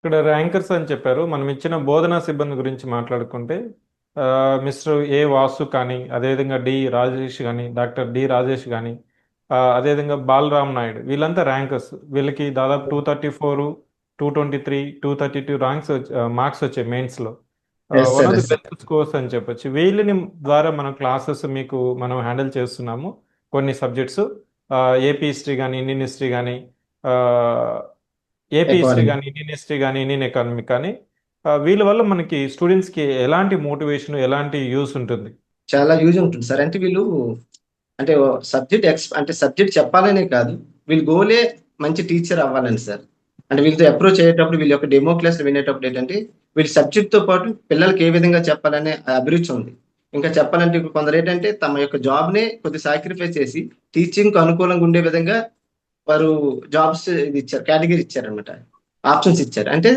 ఇక్కడ ర్యాంకర్స్ అని చెప్పారు. మనం ఇచ్చిన బోధనా సిబ్బంది గురించి మాట్లాడుకుంటే మిస్టర్ ఏ వాసు కానీ అదేవిధంగా డి రాజేష్ కానీ డాక్టర్ డి రాజేష్ కానీ అదేవిధంగా బాలరామ్ నాయుడు వీళ్ళంతా ర్యాంకర్స్. వీళ్ళకి దాదాపు two thirty four two twenty three two thirty two ranks marks వచ్చాయి మెయిన్స్లో one of the sir. Best scores అని చెప్పొచ్చు. వీళ్ళని ద్వారా మనం క్లాసెస్ మీకు మనం హ్యాండిల్ చేస్తున్నాము. కొన్ని సబ్జెక్ట్స్ ఏపీ హిస్టరీ కానీ ఇండియన్ హిస్టరీ కానీ ఏపీ హిస్టరీ Economy. కానీ ఇండియన్ హిస్టరీ కానీ ఇండియన్ ఎకానమీ కానీ వీళ్ళ వల్ల మనకి స్టూడెంట్స్కి ఎలాంటి మోటివేషన్ ఎలాంటి యూస్ ఉంటుంది? చాలా యూజ్ ఉంటుంది సార్. అంటే వీళ్ళు అంటే సబ్జెక్ట్ ఎక్స్ అంటే సబ్జెక్ట్ చెప్పాలనే కాదు వీళ్ళు గోలే మంచి టీచర్ అవ్వాలని సార్. అంటే వీళ్ళతో అప్రోచ్ అయ్యేటప్పుడు వీళ్ళ యొక్క డెమో క్లాస్ వినేటప్పుడు ఏంటంటే వీళ్ళ సబ్జెక్ట్తో పాటు పిల్లలకి ఏ విధంగా చెప్పాలనే అభిరుచి ఉంది. ఇంకా చెప్పాలంటే ఇప్పుడు కొందరు ఏంటంటే తమ యొక్క జాబ్ నే కొద్ది సాక్రిఫైస్ చేసి టీచింగ్కు అనుకూలంగా ఉండే విధంగా వారు జాబ్స్ ఇది ఇచ్చారు కేటగిరీ ఇచ్చారనమాట ఆప్షన్స్ ఇచ్చారు. అంటే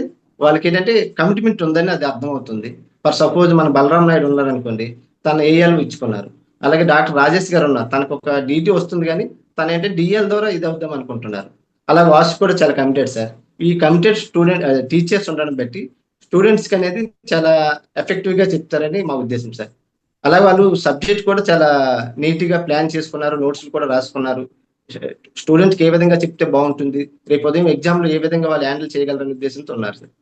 వాళ్ళకి ఏంటంటే కమిట్మెంట్ ఉందని అది అర్థం అవుతుంది ఫర్ సపోజ్ మన బలరాం నాయుడు ఉన్నారనుకోండి తన ఏఎల్ ఇచ్చుకున్నారు. అలాగే డాక్టర్ రాజేష్ గారు ఉన్నారు తనకు ఒక డీటీ వస్తుంది కానీ తన ఏంటంటే డిఎల్ ద్వారా ఇది అవుదాం అనుకుంటున్నారు. అలాగే వాష్ కూడా చాలా కమిటెడ్ సార్. ఈ కమిటెడ్ స్టూడెంట్ టీచర్స్ ఉండడం బట్టి స్టూడెంట్స్కి అనేది చాలా ఎఫెక్టివ్గా చెప్తారని మా ఉద్దేశం సార్. అలాగే వాళ్ళు సబ్జెక్ట్ కూడా చాలా నీట్గా ప్లాన్ చేసుకున్నారు నోట్స్ కూడా రాసుకున్నారు. స్టూడెంట్కి ఏ విధంగా చెప్తే బాగుంటుంది? రేపు ఉదయం ఎగ్జామ్లో ఏ విధంగా వాళ్ళు హ్యాండిల్ చేయగలరనే ఉద్దేశంతో ఉన్నారు సార్.